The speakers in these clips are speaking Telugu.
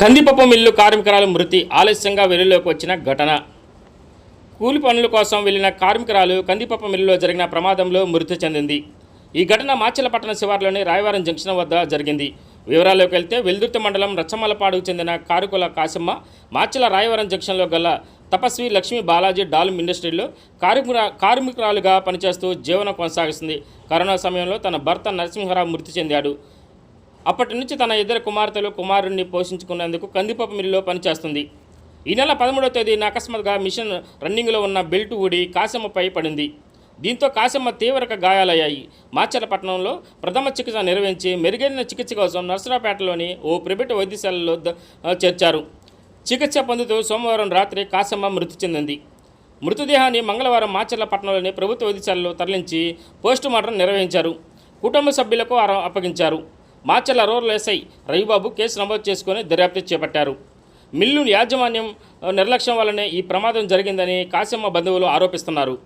కందిపప్పు మిల్లు కార్మికురాలు మృతి. ఆలస్యంగా వెలుగులోకి వచ్చిన ఘటన. కూలి పనుల కోసం వెళ్ళిన కార్మికురాలు కందిపప్పు మిల్లులో జరిగిన ప్రమాదంలో మృతి చెందింది. ఈ ఘటన మాచిలపట్టణ శివార్లోని రాయవరం జంక్షన్ వద్ద జరిగింది. వివరాల్లోకి వెళ్తే వెల్దుర్తి మండలం రచ్చమలపాడుకు చెందిన కారుకుల కాశమ్మ మాచిల రాయవరం జంక్షన్లో గల తపస్వి లక్ష్మీ బాలాజీ డాల్మ్ ఇండస్ట్రీలో కార్మికురా కార్మికురాలుగా పనిచేస్తూ జీవనం కొనసాగిస్తుంది. కరోనా సమయంలో తన భర్త నరసింహరావు మృతి చెందాడు. అప్పటి నుంచి తన ఇద్దరు కుమార్తెలు కుమారుణ్ణి పోషించుకునేందుకు కందిపప్పు మిల్లులో పనిచేస్తుంది. ఈ నెల పదమూడవ తేదీన అకస్మాత్తుగా మిషన్ రన్నింగ్లో ఉన్న బెల్ట్ ఊడి కాశమ్మపై పడింది. దీంతో కాశమ్మ తీవ్ర గాయాలయ్యాయి. మాచర్లపట్నంలో ప్రథమ చికిత్స నిర్వహించి మెరుగైన చికిత్స కోసం నర్సరాపేటలోని ఓ ప్రైవేటు వైద్యశాలలో చేర్చారు. చికిత్స పొందుతూ సోమవారం రాత్రి కాశమ్మ మృతి చెందింది. మృతదేహాన్ని మంగళవారం మాచర్లపట్నంలోని ప్రభుత్వ వైద్యశాలలో తరలించి పోస్టుమార్టం నిర్వహించారు. కుటుంబ సభ్యులకు అర- అప్పగించారు. Macherla rural SI Ravibabu case నమోదు చేసుకుని దర్యాప్తు చేపట్టారు. మిల్లు యాజమాన్యం నిర్లక్ష్యం వల్లనే ఈ ప్రమాదం జరిగిందని కాశమ్మ బంధువులు ఆరోపిస్తున్నారు.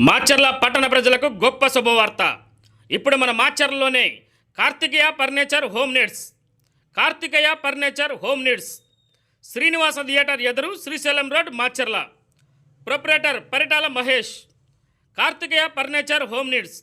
మాచర్ల పట్టణ ప్రజలకు గొప్ప శుభవార్త. ఇప్పుడు మన మాచర్లలోనే Karthikeya furniture home needs. Karthikeya furniture home needs. Srinivasa theatre ఎదురు Srisailam road Macherla. Proprietor Paritala Mahesh. Karthikeya furniture home needs.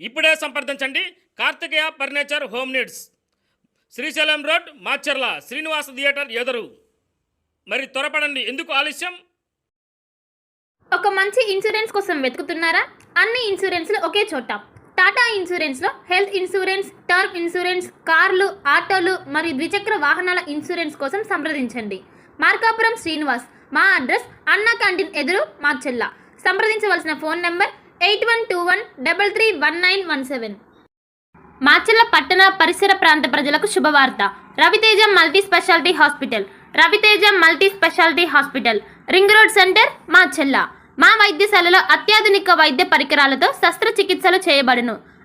ఇప్పుడే సంప్రదించండి. Karthikeya furniture home needs. Srisailam road Macherla Srinivasa theatre ఎదురు. మరి త్వరపడండి. ఎందుకు ఆలస్యం? ఒక మంచి ఇన్సూరెన్స్ కోసం వెతుకుతున్నారా? అన్ని ఇన్సూరెన్స్లు ఒకే చోట. టాటా ఇన్సూరెన్స్లో హెల్త్ ఇన్సూరెన్స్ టర్మ్ ఇన్సూరెన్స్ కార్లు ఆటోలు మరియు ద్విచక్ర వాహనాల ఇన్సూరెన్స్ కోసం సంప్రదించండి. మార్కాపురం శ్రీనివాస్. మా అడ్రస్ అన్నా క్యాంటీన్ ఎదురు మార్చెల్ల సంప్రదించవలసిన phone number eight one two one double three one nine one seven. Macherla పట్టణ పరిసర ప్రాంత ప్రజలకు శుభవార్త. Raviteja multi speciality hospital. Raviteja multi speciality hospital. Ring road centre Macherla మా వైద్యశాలలో అత్యాధునిక వైద్య పరికరాలతో శస్త్రచికిత్సలు చేయబడును.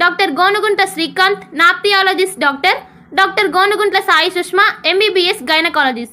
doctor Gonugunta Srikanth nephrologist doctor doctor Gonuguntla Sai Sushma MBBS gynaecologist.